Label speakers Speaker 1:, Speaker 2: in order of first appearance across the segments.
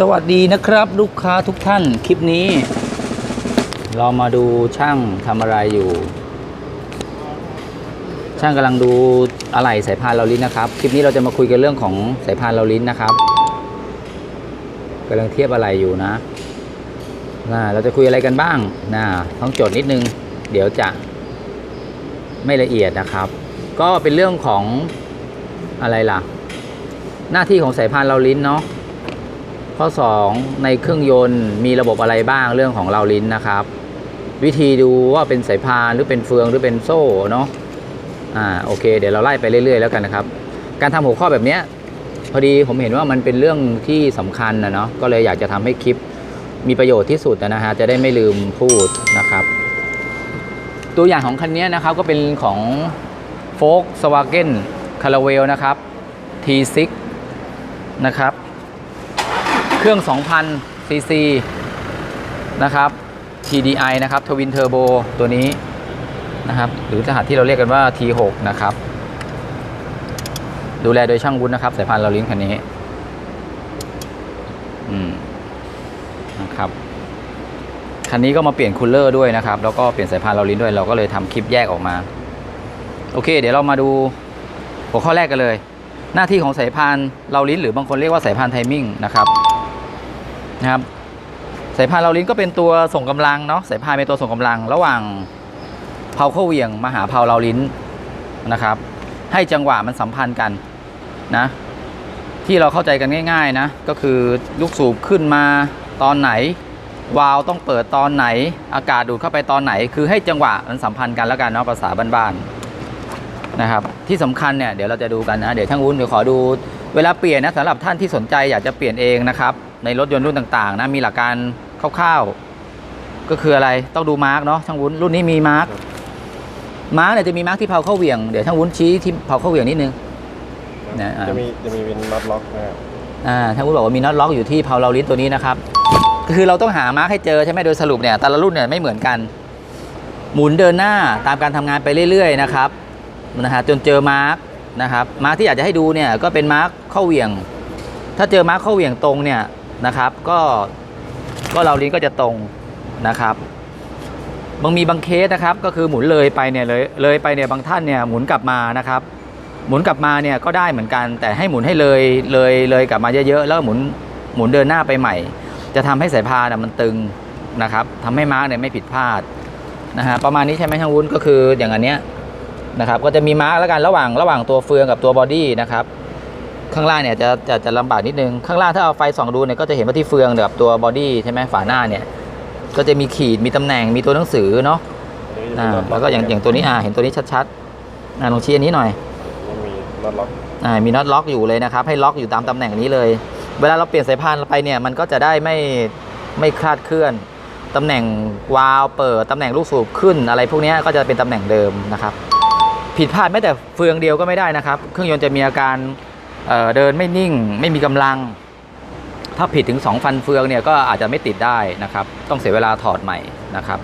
Speaker 1: สวัสดีนะครับลูกค้าทุกท่านคลิปนี้ เรามาดูช่างทำอะไรอยู่ ช่างกำลังดูอะไหล่สายพานเราลิ้นนะครับ คลิปนี้เราจะมาคุยกันเรื่องของสายพานเราลิ้นนะครับกำลังเทียบอะไหล่อยู่นะนะเราจะคุยอะไรกันบ้างนะต้องจดนิดนึง เดี๋ยวจะไม่ละเอียดนะครับ ก็เป็นเรื่องของอะไรล่ะ หน้าที่ของสายพานเราลิ้นเนาะ ข้อ 2 ในเครื่องยนต์มีระบบอะไรบ้างเรื่องของเราลิ้นนะครับ วิธีดูว่าเป็นสายพานหรือเป็นเฟืองหรือเป็นโซ่เนาะอ่าโอเค เดี๋ยวเราไล่ไปเรื่อย ๆ แล้วกันนะครับ การทำหัวข้อแบบเนี้ยพอดีผมเห็นว่ามันเป็นเรื่องที่สำคัญนะเนาะก็เลยอยากจะทำให้คลิปมีประโยชน์ที่สุดนะฮะจะได้ไม่ลืมพูดนะครับ ตัวอย่างของคันนี้นะครับก็เป็นของ Volkswagen Caravelle นะครับ T6 นะครับ เครื่อง 2,000 ซีซีนะครับ TDI นะครับ Twin Turbo ตัวนี้นะครับ หรือรหัสที่เราเรียกกันว่า T6 นะครับ ดูแลโดยช่างวุ้นนะครับ สายพานเราลิ้นคันนี้ อืมนะครับคันนี้ก็มาเปลี่ยนคูลเลอร์ด้วยนะครับ แล้วก็เปลี่ยนสายพานเราลิ้นด้วย เราก็เลยทำคลิปแยกออกมา โอเค เดี๋ยวเรามาดูหัวข้อแรกกันเลย หน้าที่ของสายพานเราลิ้นหรือบางคนเรียกว่าสายพานไทมิ่งนะครับ นะครับ สายพานเราลิ้นก็เป็นตัวส่งกำลังเนาะสายพานเป็นตัวส่งกำลัง ระหว่างเพาเข้าเวียงมาหาเพาเราลิ้นนะครับ ให้จังหวะมันสัมพันธ์กันนะที่เราเข้าใจกันง่าย ๆ นะ ก็คือลูกสูบขึ้นมาตอนไหน วาล์วต้องเปิดตอนไหน อากาศดูดเข้าไปตอนไหน คือให้จังหวะมันสัมพันธ์กันแล้วกันเนาะภาษาบ้านๆนะครับ ที่สำคัญเนี่ยเดี๋ยวเราจะดูกันนะ เดี๋ยวช่างวุ้นเดี๋ยวขอดู เวลาเปลี่ยนนะสำหรับท่านที่สนใจอยากจะเปลี่ยนเองนะครับ ในรถยนต์รุ่นต่างๆนะมีหลักการคร่าวๆก็คืออะไรต้องดูมาร์กเนาะช่างวุ้นรุ่นนี้มีมาร์กมาร์กเนี่ยจะมีมาร์กที่เพาเข้าเหวี่ยงเดี๋ยวช่างวุ้นชี้ที่เพาเข้าเหวี่ยงนิดนึงนะอ่า
Speaker 2: จะมีจะมีเป็นน็อตล็อกนะครับ
Speaker 1: อ่าท่านผู้บอกว่ามีน็อตล็อกอยู่ที่เพาเราลิ้นตัวนี้นะครับคือเราต้องหามาร์กให้เจอใช่ไหมโดยสรุปเนี่ยแต่ละรุ่นเนี่ยไม่เหมือนกันหมุนเดินหน้าตามการทำงานไปเรื่อยๆนะครับนะฮะจนเจอมาร์ก นะครับมาร์กที่อยากจะให้ดูเนี่ยก็เป็นมาร์กเข้าเหวี่ยง ถ้าเจอมาร์กเข้าเหวี่ยงตรงเนี่ยนะครับ ก็ก็เราลิ้นก็จะตรงนะครับบางมีบางเคสนะครับก็คือหมุนเลยไปเนี่ยเลยเลยไปเนี่ยบางท่านเนี่ยหมุนกลับมานะครับ หมุนกลับมาเนี่ยก็ได้เหมือนกัน แต่ให้หมุนให้เลยเลยเลยกลับมาเยอะๆแล้วหมุนหมุนเดินหน้าไปใหม่ จะทำให้สายพานะมันตึงนะครับทำให้มาร์กเนี่ยไม่ผิดพลาดนะฮะประมาณนี้ใช่ไหมช่างวุ้นก็คืออย่างอันเนี้ย นะครับก็จะมีมาร์กแล้วกันระหว่างระหว่างตัวเฟืองกับตัวบอดี้นะครับข้างล่างเนี่ยจะจะจะลำบากนิดนึงข้างล่างถ้าเอาไฟส่องดูเนี่ยก็จะเห็นว่าที่เฟืองกับตัวบอดี้ใช่ไหมฝาหน้าเนี่ยก็จะมีขีดมีตำแหน่งมีตัวหนังสือเนาะ
Speaker 2: อันนี้จะ
Speaker 1: อ่า
Speaker 2: มีน็อต
Speaker 1: แล้วก็อย่างอย่างตัวนี้อ่าเห็นตัวนี้ชัดๆอ่าลองชี้อันนี้หน่อย
Speaker 2: ยังมีน็อตล็อก
Speaker 1: อ่ามีน็อตล็อกอยู่เลยนะครับ ให้ล็อกอยู่ตามตำแหน่งนี้เลย เวลาเราเปลี่ยนสายพานไปเนี่ยมันก็จะได้ไม่ไม่คลาดเคลื่อนตำแหน่งวาล์วเปิดตำแหน่งลูกสูบขึ้นอะไรพวกเนี้ยก็จะเป็นตำแหน่งเดิมนะครับ ผิดพลาดแม้แต่เฟืองเดียวก็ไม่ได้นะครับ เครื่องยนต์จะมีอาการเเดินไม่นิ่ง ไม่มีกำลัง ถ้าผิดถึง 2 ฟันเฟืองเนี่ยก็อาจจะไม่ติดได้นะครับ ต้องเสียเวลาถอดใหม่นะครับ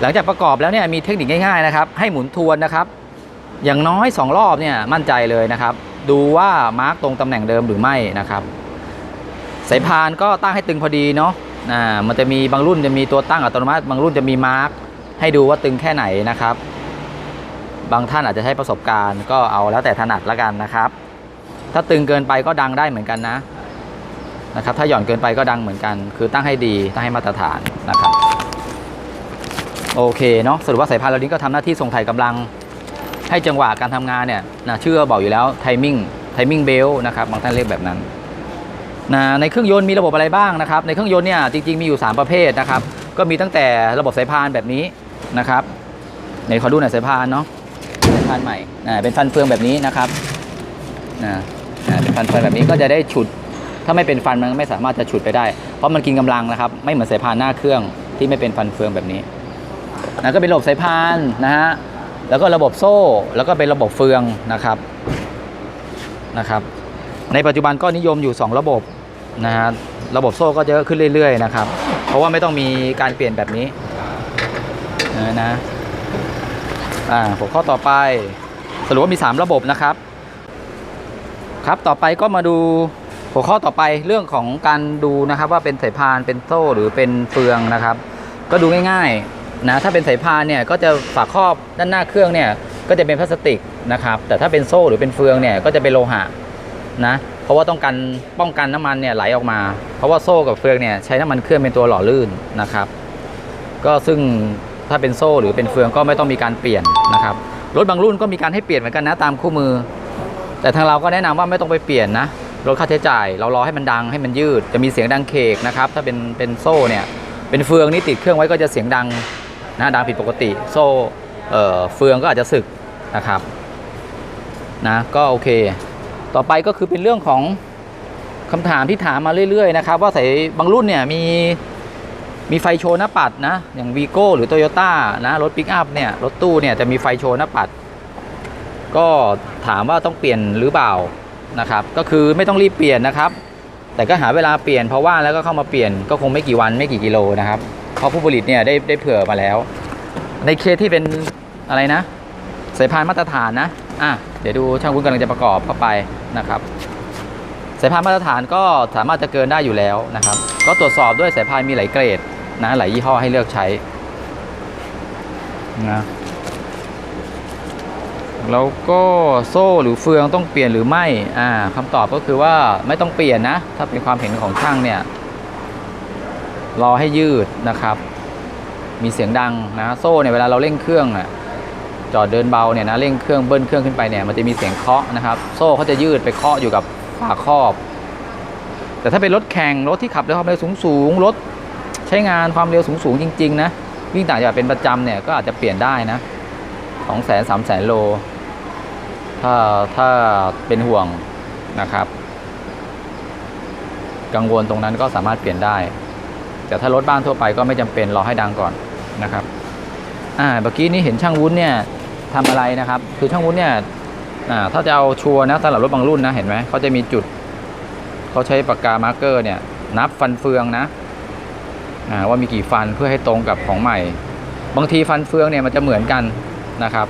Speaker 1: หลังจากประกอบแล้วเนี่ยมีเทคนิคง่ายๆนะครับ ให้หมุนทวนนะครับ อย่างน้อย 2 รอบเนี่ยมั่นใจเลยนะครับ ดูว่ามาร์กตรงตำแหน่งเดิมหรือไม่นะครับ สายพานก็ตั้งให้ตึงพอดีเนาะอ่ามันจะมีบางรุ่นจะมีตัวตั้งอัตโนมัติ บางรุ่นจะมีมาร์กให้ดูว่าตึงแค่ไหนนะครับ บางท่านอาจจะใช้ประสบการณ์ก็เอาแล้วแต่ถนัดละกันนะครับ ถ้าตึงเกินไปก็ดังได้เหมือนกันนะนะครับ ถ้าหย่อนเกินไปก็ดังเหมือนกัน คือตั้งให้ดีตั้งให้มาตรฐานนะครับ โอเคเนาะสรุปว่าสายพานเรานี้ก็ทำหน้าที่ส่งถ่ายกำลังให้จังหวะการทำงานเนี่ยนะเชื่อบอกอยู่แล้วไทมิ่งไทมิ่งเบลนะครับบางท่านเรียกแบบนั้นนะในเครื่องยนต์มีระบบอะไรบ้างนะครับ ในเครื่องยนต์เนี่ยจริงๆมีอยู่ 3 ประเภทนะครับ ก็มีตั้งแต่ระบบสายพานแบบนี้นะครับไหนขอดูหน่อยสายพานเนาะานใหม่นะเป็นฟันเฟืองแบบนี้นะครับนะนะเป็นฟันเฟืองแบบนี้ก็จะได้ฉุด ถ้าไม่เป็นฟันมันไม่สามารถจะฉุดไปได้ เพราะมันกินกำลังนะครับ ไม่เหมือนสายพานหน้าเครื่องที่ไม่เป็นฟันเฟืองแบบนี้นะก็เป็นระบบสายพานนะฮะแล้วก็ระบบโซ่แล้วก็เป็นระบบเฟืองนะครับนะครับ ในปัจจุบันก็นิยมอยู่ 2 ระบบนะฮะระบบโซ่ก็เยอะขึ้นเรื่อย ๆ นะครับ เพราะว่าไม่ต้องมีการเปลี่ยนแบบนี้นะนะ อ่าหัวข้อต่อไปสรุปว่ามี 3 ระบบนะครับ ครับต่อไปก็มาดูหัวข้อต่อไปเรื่องของการดูนะครับ ว่าเป็นสายพานเป็นโซ่หรือเป็นเฟืองนะครับ ก็ดูง่ายๆนะถ้าเป็นสายพานเนี่ยก็จะฝาครอบด้านหน้าเครื่องเนี่ยก็จะเป็นพลาสติกนะครับ แต่ถ้าเป็นโซ่หรือเป็นเฟืองเนี่ยก็จะเป็นโลหะนะเพราะว่าต้องการป้องกันน้ำมันเนี่ยไหลออกมา เพราะว่าโซ่กับเฟืองเนี่ยใช้น้ำมันเครื่องเป็นตัวหล่อลื่นนะครับ ก็ซึ่ง ถ้าเป็นโซ่หรือเป็นเฟืองก็ไม่ต้องมีการเปลี่ยนนะครับรถบางรุ่นก็มีการให้เปลี่ยนเหมือนกันนะตามคู่มือ แต่ทางเราก็แนะนำว่าไม่ต้องไปเปลี่ยนนะลดค่าใช้จ่าย เรารอให้มันดังให้มันยืดจะมีเสียงดังเคกนะครับถ้าเป็นเป็นโซ่เนี่ยเป็นเฟืองนี่ติดเครื่องไว้ก็จะเสียงดังนะดังผิดปกติ โซ่เอ่อเฟืองก็อาจจะสึกนะครับนะก็โอเค ต่อไปก็คือเป็นเรื่องของคำถามที่ถามมาเรื่อยๆนะครับว่าสายบางรุ่นเนี่ยมี มีไฟโชว์หน้าปัดนะ อย่างวีโก้หรือโตโยต้านะ รถปิกอัพเนี่ย รถตู้เนี่ยจะมีไฟโชว์หน้าปัด ก็ถามว่าต้องเปลี่ยนหรือเปล่านะครับ ก็คือไม่ต้องรีบเปลี่ยนนะครับ แต่ก็หาเวลาเปลี่ยนเพราะว่าแล้วก็เข้ามาเปลี่ยนก็คงไม่กี่วันไม่กี่กิโลนะครับ เพราะผู้ผลิตเนี่ยได้ได้เผื่อมาแล้ว ในเคสที่เป็นอะไรนะ สายพานมาตรฐานนะอะเดี๋ยวดูช่างวุ้นกำลังจะประกอบเข้าไปนะครับสายพานมาตรฐานก็สามารถจะเกินได้อยู่แล้วนะครับ ก็ตรวจสอบด้วยสายพานมีหลายเกรด นะหลายยี่ห้อให้เลือกใช้นะแล้วก็โซ่หรือเฟืองต้องเปลี่ยนหรือไม่อ่าคำตอบก็คือว่าไม่ต้องเปลี่ยนนะ ถ้าเป็นความเห็นของช่างเนี่ย รอให้ยืดนะครับ มีเสียงดังนะโซ่เนี่ยเวลาเราเร่งเครื่องอะจอดเดินเบาเนี่ยนะเร่งเครื่องเบิ้ลเครื่องขึ้นไปเนี่ยมันจะมีเสียงเคาะนะครับ โซ่เขาจะยืดไปเคาะอยู่กับฝาครอบ แต่ถ้าเป็นรถแข่งรถที่ขับด้วยความเร็วสูงๆรถ ช้งานความเร็วสูงๆจริง ๆ นะ วิ่งต่างจังหวัดเป็นประจำเนี่ยก็อาจจะเปลี่ยนได้นะสองแสนสามแสนโล ถ้าถ้าเป็นห่วงนะครับ กังวลตรงนั้นก็สามารถเปลี่ยนได้ แต่ถ้ารถบ้านทั่วไปก็ไม่จำเป็นรอให้ดังก่อนนะครับอ่าเมื่อกี้นี้เห็นช่างวุ้นเนี่ยทำอะไรนะครับ คือช่างวุ้นเนี่ยอ่าถ้าจะเอาชัวร์นะสำหรับรถบางรุ่นนะเห็นไหมเขาจะมีจุดเขาใช้ปากกามาร์กเกอร์เนี่ยนับฟันเฟืองนะ ว่ามีกี่ฟันเพื่อให้ตรงกับของใหม่ บางทีฟันเฟืองเนี่ยมันจะเหมือนกันนะครับ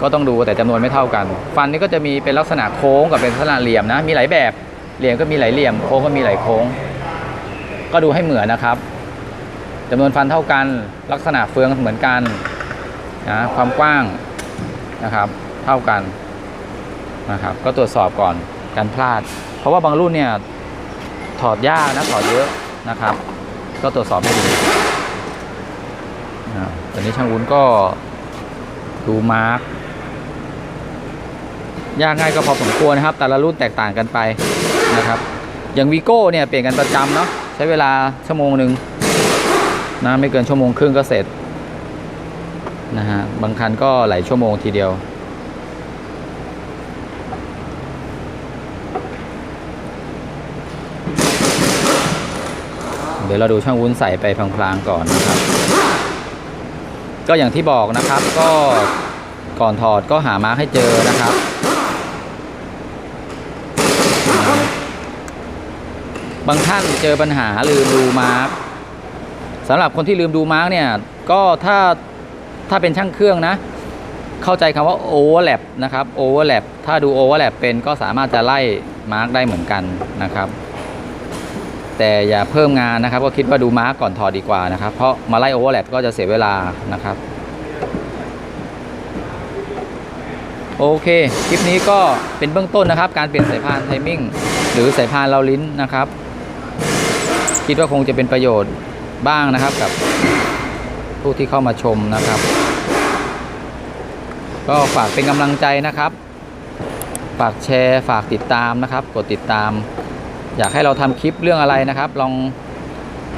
Speaker 1: ก็ต้องดูแต่จำนวนไม่เท่ากัน ฟันนี่ก็จะมีเป็นลักษณะโค้งกับเป็นลักษณะเหลี่ยมนะ มีหลายแบบเหลี่ยมก็มีหลายเหลี่ยมโค้งก็มีหลายโค้ง ก็ดูให้เหมือนนะครับจำนวนฟันเท่ากัน ลักษณะเฟืองเหมือนกันนะความกว้างนะครับ เท่ากันนะครับ ก็ตรวจสอบก่อนการพลาด เพราะว่าบางรุ่นเนี่ยถอดยากนะถอดเยอะนะครับ ก็ตรวจสอบให้ดีตอนนี้ช่างวุ้นก็ดูมาร์กยากง่ายก็พอสมควรนะครับ แต่ละรุ่นแตกต่างกันไปนะครับ อย่างวีโก้เนี่ยเปลี่ยนกันประจำเนาะใช้เวลาชั่วโมงหนึ่งนะไม่เกินชั่วโมงครึ่งก็เสร็จนะฮะบางคันก็หลายชั่วโมงทีเดียว เดี๋ยวเราดูช่างวุ้นใส่ไปพลางๆก่อนนะครับ ก็อย่างที่บอกนะครับก็ก่อนถอดก็หามาร์คให้เจอนะครับ บางท่านเจอปัญหาลืมดูมาร์กสำหรับคนที่ลืมดูมาร์กเนี่ยก็ถ้าถ้าเป็นช่างเครื่องนะ เข้าใจคำว่าโอเวอร์แลปนะครับโอเวอร์แลปถ้าดูโอเวอร์แลปเป็นก็สามารถจะไล่มาร์กได้เหมือนกันนะครับ แต่อย่าเพิ่มงานนะครับ ก็คิดว่าดูมาร์กก่อนถอดดีกว่านะครับ เพราะมาไล่โอเวอร์แลปก็จะเสียเวลานะครับโอเค คลิปนี้ก็เป็นเบื้องต้นนะครับ การเปลี่ยนสายพานไทมิ่งหรือสายพานเราลิ้นนะครับ คิดว่าคงจะเป็นประโยชน์บ้างนะครับกับผู้ที่เข้ามาชมนะครับ ก็ฝากเป็นกำลังใจนะครับ ฝากแชร์ ฝากติดตามนะครับ กดติดตาม อยากให้เราทำคลิปเรื่องอะไรนะครับ ลอง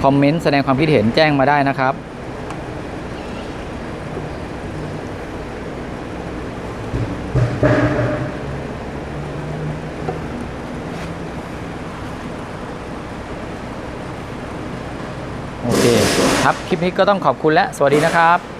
Speaker 1: คอมเมนต์แสดงความคิดเห็นแจ้งมาได้นะครับ โอเค ครับ คลิปนี้ก็ต้องขอบคุณและ สวัสดีนะครับ